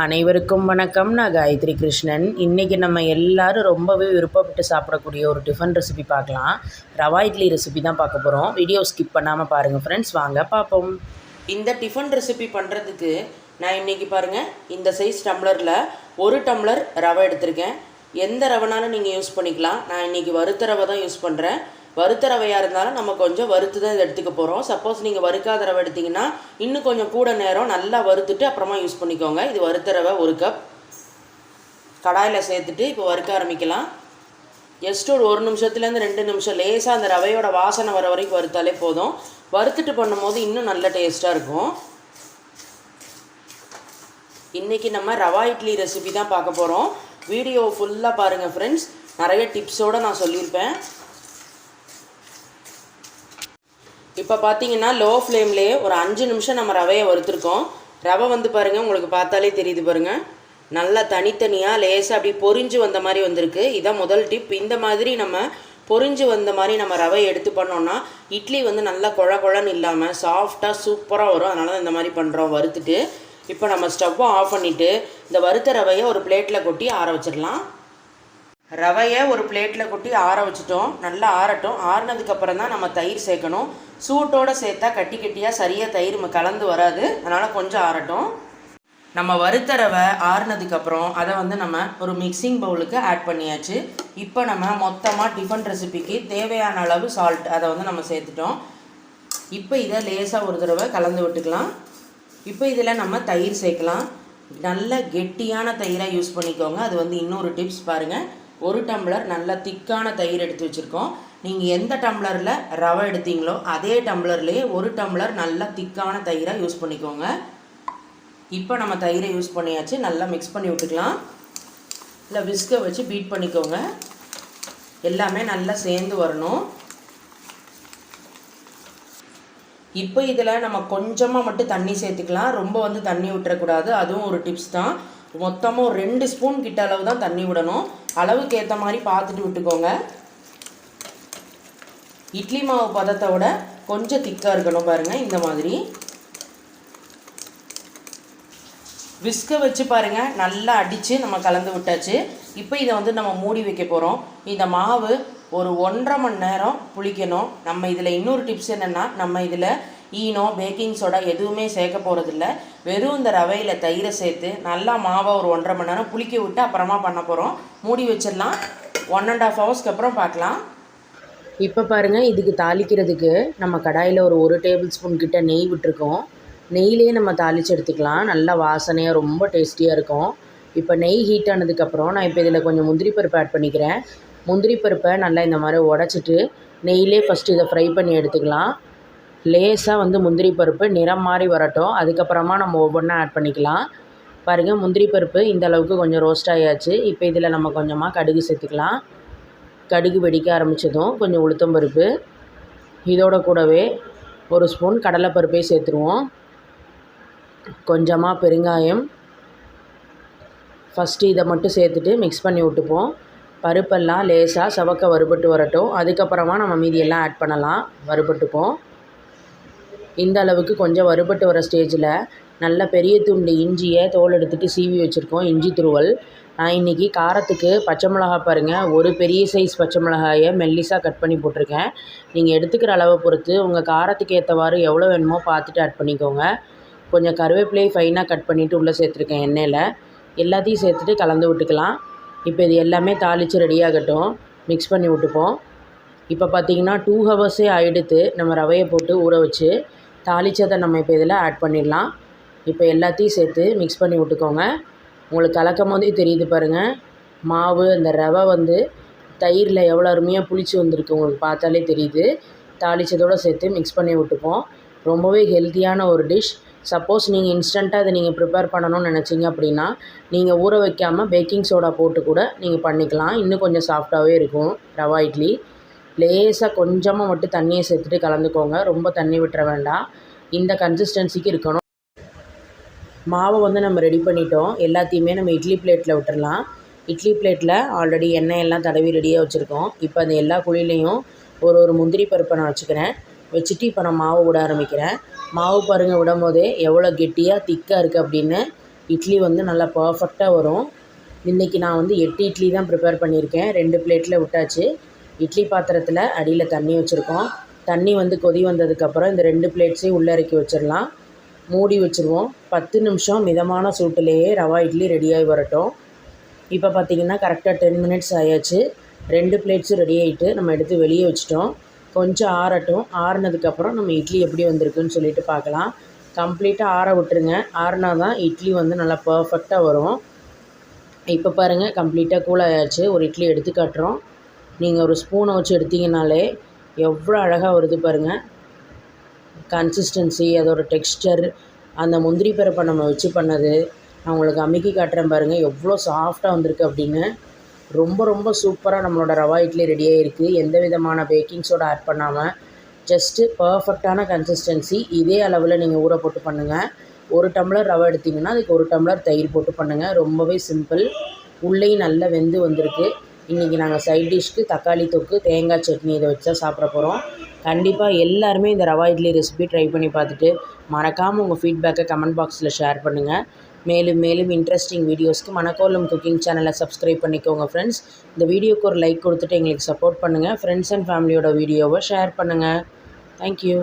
அனைவருக்கும் வணக்கம். நான் காயத்ரி கிருஷ்ணன். இன்றைக்கி நம்ம எல்லாரும் ரொம்பவே விருப்பப்பட்டு சாப்பிடக்கூடிய ஒரு டிஃபன் ரெசிபி பார்க்கலாம். ரவா இட்லி ரெசிபி தான் பார்க்க போகிறோம் வீடியோ ஸ்கிப் பண்ணாமல் பாருங்கள் ஃப்ரெண்ட்ஸ் வாங்க பார்ப்போம். இந்த டிஃபன் ரெசிபி பண்ணுறதுக்கு நான் இன்றைக்கி பாருங்கள் இந்த சைஸ் டம்ளரில் ஒரு டம்ளர் ரவை எடுத்திருக்கேன். எந்த ரவைனாலும் நீங்கள் யூஸ் பண்ணிக்கலாம். நான் இன்றைக்கி வறுத்த ரவை தான் யூஸ் பண்ணுறேன் வறுத்த ரவையாக இருந்தாலும் நம்ம கொஞ்சம் வறுத்து தான் இதை எடுத்துக்க போகிறோம் சப்போஸ் நீங்கள் வறுக்காத ரவை எடுத்திங்கன்னா இன்னும் கொஞ்சம் கூட நேரம் நல்லா வறுத்துட்டு அப்புறமா யூஸ் பண்ணிக்கோங்க. இது வறுத்த ரவை ஒரு கப் கடாயில் சேர்த்துட்டு இப்போ வறுக்க ஆரம்பிக்கலாம். ஜஸ்ட் ஒரு ஒரு நிமிஷத்துலேருந்து ரெண்டு நிமிஷம் லேசாக அந்த ரவையோட வாசனை வர வரைக்கும் வறுத்தாலே போதும். வறுத்துட்டு பண்ணும்போது இன்னும் நல்ல டேஸ்ட்டாக இருக்கும். இன்றைக்கி நம்ம ரவா இட்லி ரெசிபி தான் பார்க்க போகிறோம் வீடியோ ஃபுல்லாக பாருங்கள் ஃப்ரெண்ட்ஸ் நிறைய டிப்ஸோடு நான் சொல்லியிருப்பேன். இப்போ பார்த்தீங்கன்னா லோ ஃப்ளேம்லேயே ஒரு அஞ்சு நிமிஷம் நம்ம ரவையை வறுத்துருக்கோம். ரவை வந்து பாருங்கள் உங்களுக்கு பார்த்தாலே தெரியுது பாருங்கள் நல்லா தனித்தனியாக லேசாக அப்படி பொரிஞ்சு வந்த மாதிரி வந்திருக்கு. இதான் முதல் டிப் இந்த மாதிரி நம்ம பொரிஞ்சு வந்த மாதிரி நம்ம ரவை எடுத்து பண்ணோன்னா இட்லி வந்து நல்லா குழ குழன்னு இல்லாமல் சாஃப்டாக சூப்பராக வரும். அதனால தான் இந்த மாதிரி பண்ணுறோம் வறுத்துட்டு. இப்போ நம்ம ஸ்டவ்வை ஆஃப் பண்ணிவிட்டு இந்த வறுத்த ரவையை ஒரு பிளேட்டில் கொட்டி ஆற வச்சிடலாம். ரவையை ஒரு பிளேட்டில் கொட்டி ஆற வச்சுட்டோம். நல்லா ஆறட்டும். ஆறுனதுக்கப்புறம் தான் நம்ம தயிர் சேர்க்கணும். சூட்டோடு சேர்த்தா கட்டி கட்டியாக சரியாக தயிர் கலந்து வராது. அதனால் கொஞ்சம் ஆறட்டும். நம்ம வறுத்த ரவை ஆறுனதுக்கப்புறம் அதை வந்து நம்ம ஒரு மிக்சிங் பவுலுக்கு ஆட் பண்ணியாச்சு. இப்போ நம்ம மொத்தமாக டிஃபன் ரெசிபிக்கு தேவையான அளவு சால்ட் அதை வந்து நம்ம சேர்த்துட்டோம். இப்போ இதை லேசாக ஒரு தடவை கலந்து விட்டுக்கலாம். இப்போ இதில் நம்ம தயிர் சேர்க்கலாம். நல்ல கெட்டியான தயிராக யூஸ் பண்ணிக்கோங்க. அது வந்து இன்னொரு டிப்ஸ் பாருங்கள் ஒரு டம்ளர் நல்ல திக்கான தயிர் எடுத்து வச்சுருக்கோம். நீங்கள் எந்த டம்ளரில் ரவை எடுத்தீங்களோ அதே டம்ளர்லேயே ஒரு டம்ளர் நல்ல திக்கான தயிராக யூஸ் பண்ணிக்கோங்க. இப்போ நம்ம தயிரை யூஸ் பண்ணியாச்சு நல்லா மிக்ஸ் பண்ணி விட்டுக்கலாம். இல்லை விஸ்கை வச்சு பீட் பண்ணிக்கோங்க. எல்லாமே நல்லா சேர்ந்து வரணும். இப்போ இதில் நம்ம கொஞ்சமாக மட்டும் தண்ணி சேர்த்துக்கலாம். ரொம்ப வந்து தண்ணி விட்டுறக்கூடாது அதுவும் ஒரு டிப்ஸ் தான். மொத்தமாக ரெண்டு ஸ்பூன் கிட்ட அளவு தான் தண்ணி விடணும். அளவுக்கு ஏற்ற மாதிரி பார்த்துட்டு விட்டுக்கோங்க. இட்லி மாவு பதத்தை விட கொஞ்சம் திக்காக இருக்கணும் பாருங்கள் இந்த மாதிரி. விஸ்கை வச்சு பாருங்கள் நல்லா அடித்து நம்ம கலந்து விட்டாச்சு. இப்போ இதை வந்து நம்ம மூடி வைக்க போகிறோம் இந்த மாவு ஒரு ஒன்றரை மணி நேரம் புளிக்கணும். நம்ம இதில் இன்னொரு டிப்ஸ் என்னென்னா நம்ம இதில் ஈனோ பேக்கிங் சோடா எதுவுமே சேர்க்க போகிறதில்ல வெறும் இந்த ரவையில் தயிரை சேர்த்து நல்லா மாவை ஒரு ஒன்றரை மணி நேரம் புளிக்க விட்டு அப்புறமா பண்ண போகிறோம் மூடி வச்சிடலாம். ஒன் அண்ட் ஆஃப் ஹவர்ஸ்க்கு அப்புறம் பார்க்கலாம். இப்போ பாருங்கள் இதுக்கு தாளிக்கிறதுக்கு நம்ம கடாயில் ஒரு ஒரு டேபிள் ஸ்பூன் கிட்ட நெய் விட்டுருக்கோம். நெய்லேயே நம்ம தாளித்து எடுத்துக்கலாம். நல்லா வாசனையாக ரொம்ப டேஸ்டியாக இருக்கும். இப்போ நெய் ஹீட் ஆனதுக்கப்புறம் நான் இப்போ இதில் கொஞ்சம் முந்திரி பருப்பு ஆட் பண்ணிக்கிறேன். முந்திரி பருப்பை நல்லா இந்த மாதிரி உடச்சிட்டு நெய்லே ஃபஸ்ட்டு இதை ஃப்ரை பண்ணி எடுத்துக்கலாம். லேசாக வந்து முந்திரி பருப்பு நிறம் மாதிரி வரட்டும். அதுக்கப்புறமா நம்ம ஒவ்வொன்றா ஆட் பண்ணிக்கலாம். பாருங்கள் முந்திரி பருப்பு இந்த அளவுக்கு கொஞ்சம் ரோஸ்ட் ஆகியாச்சு இப்போ இதில் நம்ம கொஞ்சமாக கடுகு சேர்த்துக்கலாம். கடுகு வெடிக்க ஆரம்பித்ததும் கொஞ்சம் உளுத்தம் பருப்பு. இதோட கூடவே ஒரு ஸ்பூன் கடலைப்பருப்பே சேர்த்துருவோம். கொஞ்சமாக பெருங்காயம். ஃபஸ்ட்டு இதை மட்டும் சேர்த்துட்டு மிக்ஸ் பண்ணி விட்டுப்போம். பருப்பெல்லாம் லேசாக சவக்க வறுபட்டு வரட்டும். அதுக்கப்புறமா நம்ம மீதியெல்லாம் ஆட் பண்ணலாம். வறுபட்டுப்போம். இந்த அளவுக்கு கொஞ்சம் வறுபட்டு வர ஸ்டேஜில் நல்ல பெரிய துண்டு இஞ்சியை தோல் எடுத்துகிட்டு சீவி வச்சுருக்கோம் இஞ்சி துருவல். நான் இன்றைக்கி காரத்துக்கு பச்சை மிளகா பாருங்கள் ஒரு பெரிய சைஸ் பச்சை மிளகாயை மெல்லிஸாக கட் பண்ணி போட்டிருக்கேன். நீங்கள் எடுத்துக்கிற அளவை பொறுத்து உங்கள் காரத்துக்கு ஏற்றவாறு எவ்வளோ வேணுமோ பார்த்துட்டு ஆட் பண்ணிக்கோங்க. கொஞ்சம் கருவேப்பிலையை ஃபைனாக கட் பண்ணிவிட்டு உள்ளே சேர்த்துருக்கேன் எண்ணெயில். எல்லாத்தையும் சேர்த்துட்டு கலந்து விட்டுக்கலாம். இப்போ இது எல்லாமே தாளித்து ரெடியாகட்டும் மிக்ஸ் பண்ணி விட்டுப்போம். இப்போ பார்த்தீங்கன்னா டூ ஹவர்ஸே ஆகிடுத்து நம்ம ரவையை போட்டு ஊற வச்சு தாளித்ததை நம்ம இப்போ இதில் ஆட் பண்ணிடலாம். இப்போ எல்லாத்தையும் சேர்த்து மிக்ஸ் பண்ணி விட்டுக்கோங்க. உங்களுக்கு கலக்கும் போதே தெரியுது பாருங்கள் மாவு அந்த ரவை வந்து தயிரில் எவ்வளோ அருமையாக புளிச்சு வந்திருக்கு உங்களுக்கு பார்த்தாலே தெரியுது. தாளித்ததோடு சேர்த்து மிக்ஸ் பண்ணி விட்டுப்போம். ரொம்பவே ஹெல்த்தியான ஒரு டிஷ் சப்போஸ் நீங்கள் இன்ஸ்டண்ட்டாக அதை நீங்கள் ப்ரிப்பேர் பண்ணணும்னு நினச்சிங்க அப்படின்னா நீங்கள் ஊற வைக்காமல் பேக்கிங் சோடா போட்டு கூட நீங்கள் பண்ணிக்கலாம். இன்னும் கொஞ்சம் சாஃப்டாகவே இருக்கும். ரவா இட்லி. லேசாக கொஞ்சமாக மட்டும் தண்ணியை சேர்த்துட்டு கலந்துக்கோங்க. ரொம்ப தண்ணி விட்டுற வேண்டாம். இந்த கன்சிஸ்டன்சிக்கு இருக்கணும். மாவை வந்து நம்ம ரெடி பண்ணிட்டோம். எல்லாத்தையுமே நம்ம இட்லி பிளேட்டில் விட்டுடலாம் இட்லி பிளேட்டில் ஆல்ரெடி எண்ணெய் எல்லாம் தடவி ரெடியாக வச்சுருக்கோம். இப்போ அந்த எல்லா குழிலையும் ஒரு ஒரு முந்திரி பருப்பை நான் வச்சுக்கிறேன். வச்சுட்டு இப்போ நான் மாவு விட ஆரம்பிக்கிறேன். மாவு பாருங்கள் விடும் போதே எவ்வளோ கெட்டியாக திக்காக இருக்குது அப்படின்னு இட்லி வந்து நல்லா பர்ஃபெக்டாக வரும். இன்றைக்கி நான் வந்து எட்டு இட்லி தான் ப்ரிப்பேர் பண்ணியிருக்கேன். ரெண்டு பிளேட்டில் விட்டாச்சு. இட்லி பாத்திரத்தில் அடியில் தண்ணி வச்சுருக்கோம். தண்ணி வந்து கொதி வந்ததுக்கப்புறம் இந்த ரெண்டு பிளேட்ஸையும் உள்ளே இறக்கி வச்சிடலாம் மூடி வச்சுருவோம். பத்து நிமிஷம் மிதமான சூட்டிலேயே ரவா இட்லி ரெடியாகி வரட்டும். இப்போ பார்த்திங்கன்னா கரெக்டாக டென் மினிட்ஸ் ஆயாச்சு. ரெண்டு பிளேட்ஸும் ரெடி ஆகிட்டு நம்ம எடுத்து வெளியே வச்சிட்டோம். கொஞ்சம் ஆறட்டும். ஆறுனதுக்கப்புறம் நம்ம இட்லி எப்படி வந்திருக்குன்னு சொல்லிட்டு பார்க்கலாம் கம்ப்ளீட்டாக ஆற விட்டுருங்க. ஆறுனா தான் இட்லி வந்து நல்லா பர்ஃபெக்டாக வரும். இப்போ பாருங்கள் கம்ப்ளீட்டாக கூல் ஆயாச்சு ஒரு இட்லி எடுத்து காட்டுறோம். நீங்கள் ஒரு ஸ்பூனை வச்சு எடுத்தீங்கனாலே எவ்வளோ அழகாக வருது பாருங்கள் கன்சிஸ்டன்சி அதோட டெக்ஸ்டர் அந்த முந்திரி பருப்பை நம்ம வச்சு பண்ணது நான் உங்களுக்கு அமுக்கி காட்டுறேன் பாருங்கள் எவ்வளோ சாஃப்டாக வந்திருக்கு அப்படின்னு. ரொம்ப ரொம்ப சூப்பராக நம்மளோட ரவா இட்லி ரெடியாக இருக்குது எந்த விதமான பேக்கிங் சோடா ஆட் பண்ணாமல் ஜஸ்ட்டு பர்ஃபெக்டான கன்சிஸ்டன்சி இதே அளவில் நீங்கள் ஊற போட்டு பண்ணுங்கள் ஒரு டம்ளர் ரவை எடுத்திங்கன்னா அதுக்கு ஒரு டம்ளர் தயிர் போட்டு பண்ணுங்கள் ரொம்பவே சிம்பிள் உள்ளேயும் நல்லா வெந்து வந்திருக்கு. இன்றைக்கி நாங்கள் சைட் டிஷ்க்கு தக்காளி தொக்கு தேங்காய் சட்னி இதை வச்சு தான் சாப்பிட போகிறோம் கண்டிப்பாக எல்லாருமே இந்த ரவா இட்லி ரெசிபி ட்ரை பண்ணி பார்த்துட்டு மறக்காமல் உங்கள் ஃபீட்பேக்கை கமெண்ட் பாக்ஸில் ஷேர் பண்ணுங்கள் மேலும் மேலும் இன்ட்ரெஸ்டிங் வீடியோஸ்க்கு மணக்கோலம் குக்கிங் சேனலை சப்ஸ்கிரைப் பண்ணிக்கோங்க ஃப்ரெண்ட்ஸ் இந்த வீடியோக்கு ஒரு லைக் கொடுத்துட்டு எங்களுக்கு சப்போர்ட் பண்ணுங்கள் ஃப்ரெண்ட்ஸ் அண்ட் ஃபேமிலியோட வீடியோவை ஷேர் பண்ணுங்கள் தேங்க்யூ